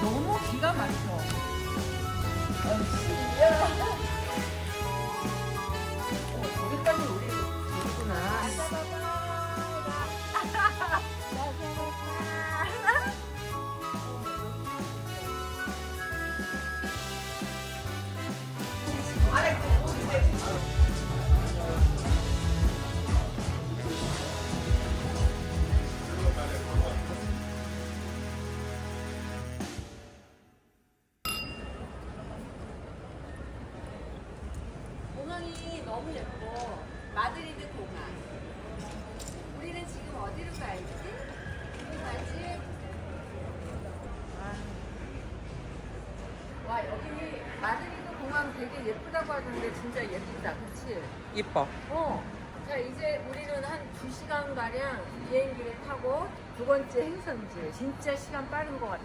너무 기가 막혀. 아이 예쁘다고 하던데 진짜 예쁘다, 그렇지? 이뻐. 어. 자 이제 우리는 한 2시간 가량 비행기를 타고 두 번째 행선지. 진짜 시간 빠른 것 같아.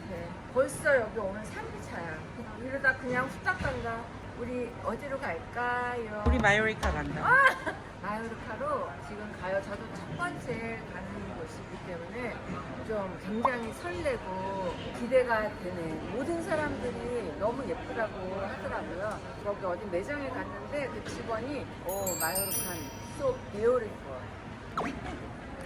벌써 여기 오늘 3기차야. 이러다 그냥 후딱 간다. 우리 어디로 갈까요? 우리 마요리카 간다. 아! 마요르카로 지금 가요. 저도 첫 번째 가는 곳이기 때문에 좀 굉장히 설레고 기대가 되네. 모든 사람들이 너무 예쁘다고 하더라고요. 거기 어디 매장에 갔는데 그 직원이 오 마요르칸 소 beautiful.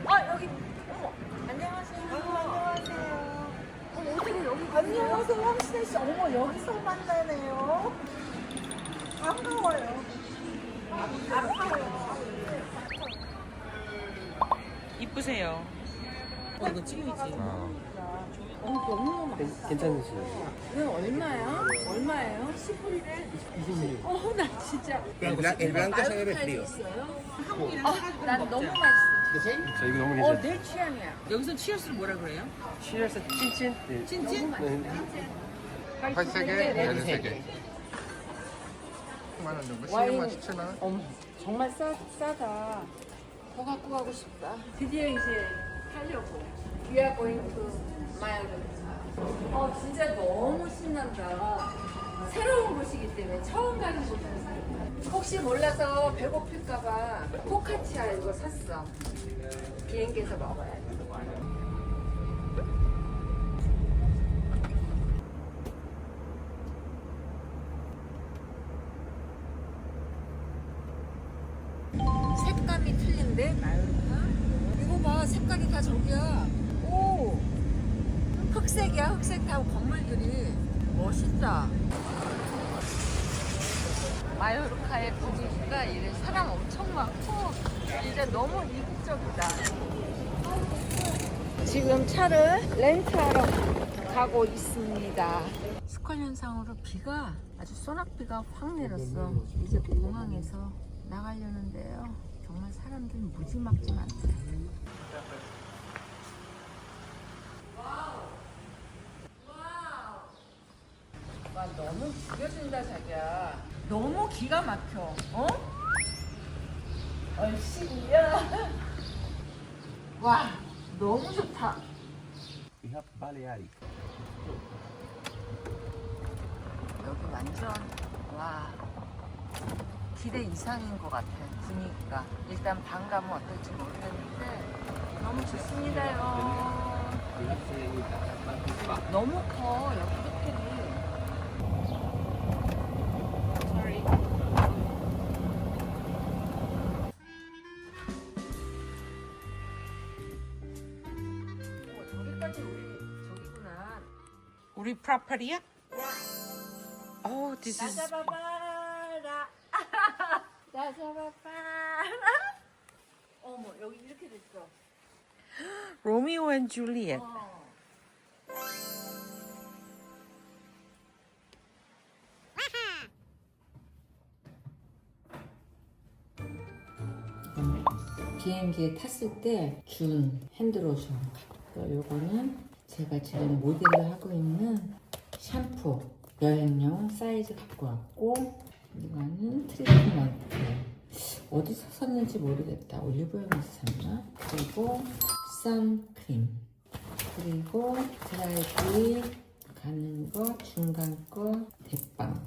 아 여기 어머 안녕하세요. 안녕하세요. 어머 어떻게 여기 안녕하세요, 황신혜 씨. 어머, 여기서 만나네요. 반가워요. 반가워요. 이쁘세요. 어, 이거 찍어야지. 어, 너무 괜찮으시죠? 이건 얼마야? 얼마예요? 10불이래? 20ml. 어, 나 진짜. El, blan- el blanco se bebe 마요르카에서 frío. 있어요? 어, 난 너무 맛있어. 저 이거 너무 어, 괜찮아요. 내 취향이야. 여기서 치어스를 뭐라 그래요? 치얼스 찐찐. 네. 찐찐? 네. 팔세 개, 네. 얘는 세 개. 10만 원 정도, 와인. 16만 17만 원. 어머, 정말 싸, 싸다. 더 갖고 가고 싶다. 드디어 이제 하려고. We are going to 마요르카. 어, 진짜 너무 신난다. 새로운 곳이기 때문에 처음 가는 곳이라서. 혹시 몰라서 배고플까봐 포카치아 이거 샀어. 비행기에서 먹어야 돼. 색감이 틀린데 마요르카? 이거 봐 색깔이 다 저기야 오 흑색이야? 흑색 다 건물들이 멋있다. 마요르카의 분위기가 이래 사람 엄청 많고 진짜 너무 이국적이다. 지금 차를 렌트하러 가고 있습니다. 스컬 현상으로 비가 아주 소낙비가 확 내렸어. 이제 공항에서 나가려는데요. 정말 사람들 무지막지 많다 죽여준다 자기야 너무 기가 막혀 어? 얼씨구야 와 너무 좋다 We have Balearic. 여기 완전 와 기대 이상인 것 같아 분위기가 일단 방 가면 어떨지 모르겠는데 너무 좋습니다요. 너무 커 여기 호텔이 우리 프라파리야? 어, this 나 is 잡아봐라 나 잡아봐라 어머 여기 이렇게 됐어 로미오 앤 줄리엣. 어. 비행기에 탔을 때 준 핸드로션 요거는 제가 지금 모델을 하고 있는 샴푸 여행용 사이즈 갖고 왔고 이거는 트리트먼트. 어디서 샀는지 모르겠다. 올리브영에서 샀나? 그리고 선크림. 그리고 드라이기 가는 거 중간 거 대빵.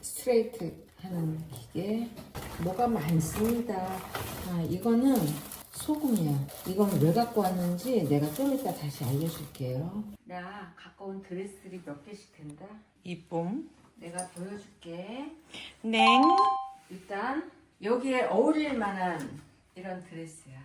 스트레이트 하는 기계. 뭐가 많습니다. 아 이거는 소금이야. 이건 왜 갖고 왔는지 내가 좀 이따 다시 알려줄게요. 나 갖고 온 드레스들이 몇 개씩 된다. 이쁨. 내가 보여줄게. 냉. 일단 여기에 어울릴 만한 이런 드레스야.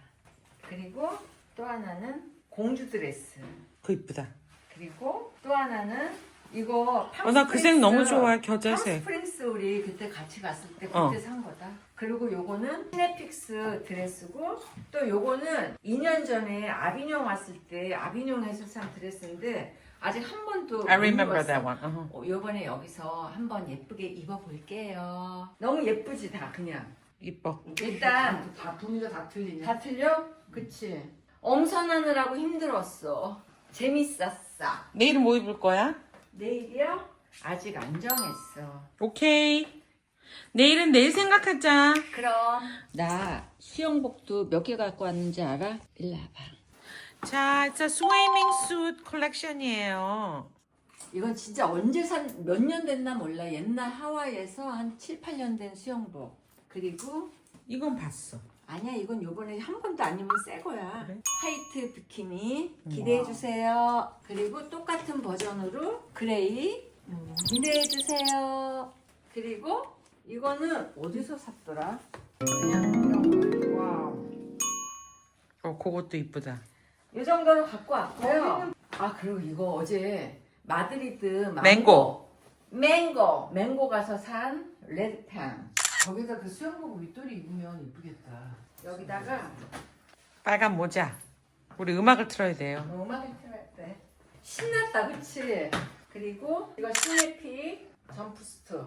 그리고 또 하나는 공주 드레스. 그 이쁘다. 그리고 또 하나는 이거 어, 나 그 색 너무 좋아, 팜 겨자색. 스프링스 우리 그때 같이 갔을 때 그때 어. 산 거다. 그리고 요거는 시네픽스 드레스고 또 요거는 2년 전에 아비뇽 왔을 때 아비뇽에서 산 드레스인데 아직 한 번도 I 못 remember 입었어. that one. 어허. 어, 요번에 여기서 한번 예쁘게 입어볼게요. 너무 예쁘지 다 그냥. 이뻐. 일단 다 분위기가 다 틀리냐? 다 틀려? 그치? 엄선하느라고 힘들었어. 재밌었어. 내일은 뭐 입을 거야? 내일이요? 아직 안 정했어. 오케이. 내일은 내일 생각하자. 그럼 나 수영복도 몇 개 갖고 왔는지 알아? 일로 와봐. 자, a swimming suit collection이에요. 이건 진짜 언제 산 몇 년 됐나 몰라. 옛날 하와이에서 한 7, 8년 된 수영복. 그리고 이건 봤어. 아니야 이건 요번에 한 번도 안 입은 새 거야. 그래? 화이트 비키니 기대해 주세요. 그리고 똑같은 버전으로 그레이 기대해 주세요. 그리고 이거는 어디서 샀더라? 그냥 이런 거. 와우. 어, 그것도 이쁘다. 이 정도는 갖고 왔고요. 아 그리고 이거 어제 마드리드 망고 맹고. 맹고 맹고 가서 산 레드탕 거기다 그 수영복 윗돌이 입으면 이쁘겠다. 여기다가 빨간 모자. 우리 음악을 틀어야 돼요. 뭐 음악을 틀어야 돼. 신났다, 그치? 그리고 이거 시네피 점프스트.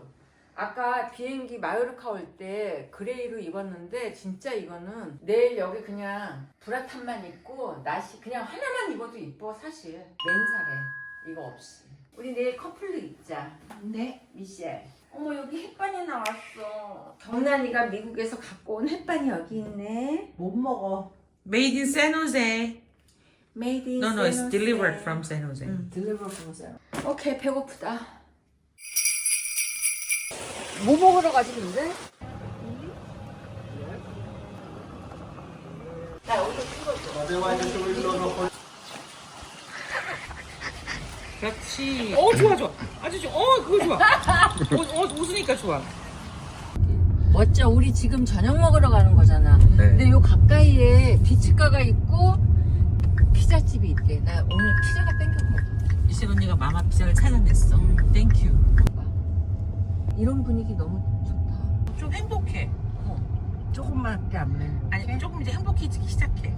아까 비행기 마요르카 올 때 그레이로 입었는데 진짜 이거는 내일 여기 그냥 브라탄만 입고 나시 그냥 하나만 입어도 이뻐 사실 맨살에 이거 없이 우리 내일 커플로 입자 네 미셸 어머 여기 햇반이 나왔어 경란이가 미국에서 갖고 온 햇반이 여기 있네 못 먹어. Made in San Jose. Made in No, no, it's San delivered Jose. from San Jose. 딜리버 보세요. 오케이 배고프다. 뭐 먹으러 가지 근데? 그렇지. 어, 좋아, 좋아. 아주 좋아. 어, 그거 좋아. 어, 어, 웃으니까 좋아. 멋져. 우리 지금 저녁 먹으러 가는 거잖아. 네. 근데 요 가까이에 비치가가 있고 피자집이 있대. 나 오늘 피자가 땡겼거든. 이슬 언니가 마마 피자를 찾아냈어. 땡큐. 이런 분위기 너무 좋다. 좀 행복해. 조금밖에 안 내. 아니, 조금 이제 행복해지기 시작해.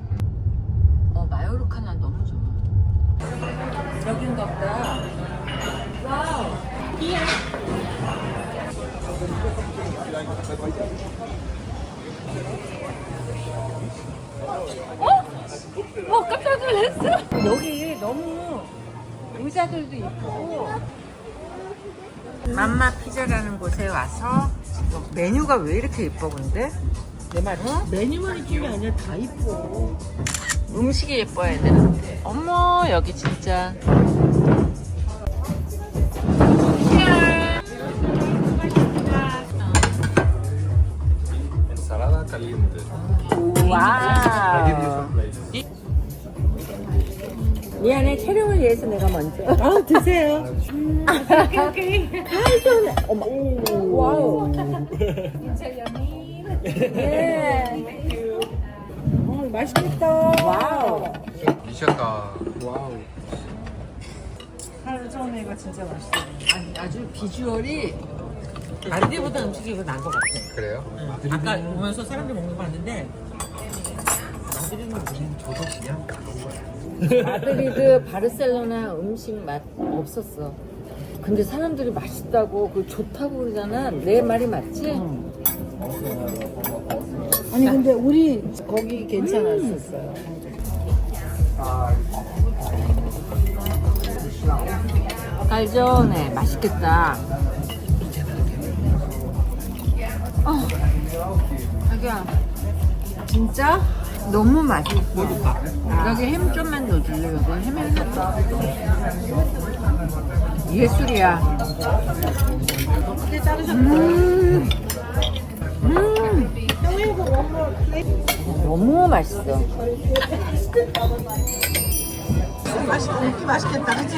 어 마요르카 나 너무 좋아. 여긴가 보다. 와우. 어? 어 깜짝 놀랐어. 여기 너무 의자들도 이쁘고. 맘마 피자라는 곳에 와서 메뉴가 왜 이렇게 이뻐 근데? 내 말은? 메뉴만 이쁜 게 아니라 다 이뻐. 음식이 예뻐야 되는데. 어머, 여기 진짜. Ensalada caliente. 와우. 미안해, 촬영을 위해서 내가 먼저. 아, 드세요. 오케이, 오케이. 아이, 좋네. 어머. 와우. 예. 어, 맛있겠다. 와우. 미쳤다. 와우. 한정이가 진짜 맛있어. 아니, 아주 비주얼이 마드리보다 음식이 이거 나은 것 같아. 그래요? 아까 보면서 사람들 먹는 거 봤는데? 마드리드 바르셀로나 음식 맛 없었어. 근데 사람들이 맛있다고 그 좋다고 그러잖아. 내 말이 맞지? 아니 근데 우리 거기 괜찮았었어요. 깔전에 맛있겠다. 어, 자기야, 진짜 너무 맛있어. 여기 햄 좀만 넣어줄래? 여기 햄이 하나 예술이야. 음, 음, 너무 맛있어. 맛있, 먹기 맛있겠다, 그치?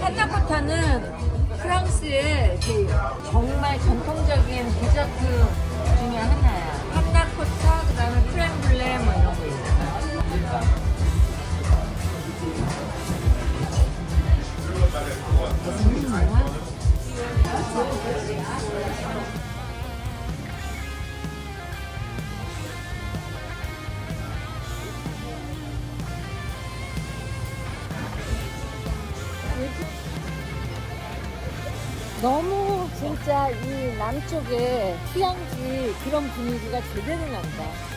판나코타는 프랑스의 그 정말 전통적인 디저트 중에 하나 진짜 이 남쪽의 휴양지 그런 분위기가 제대로 난다.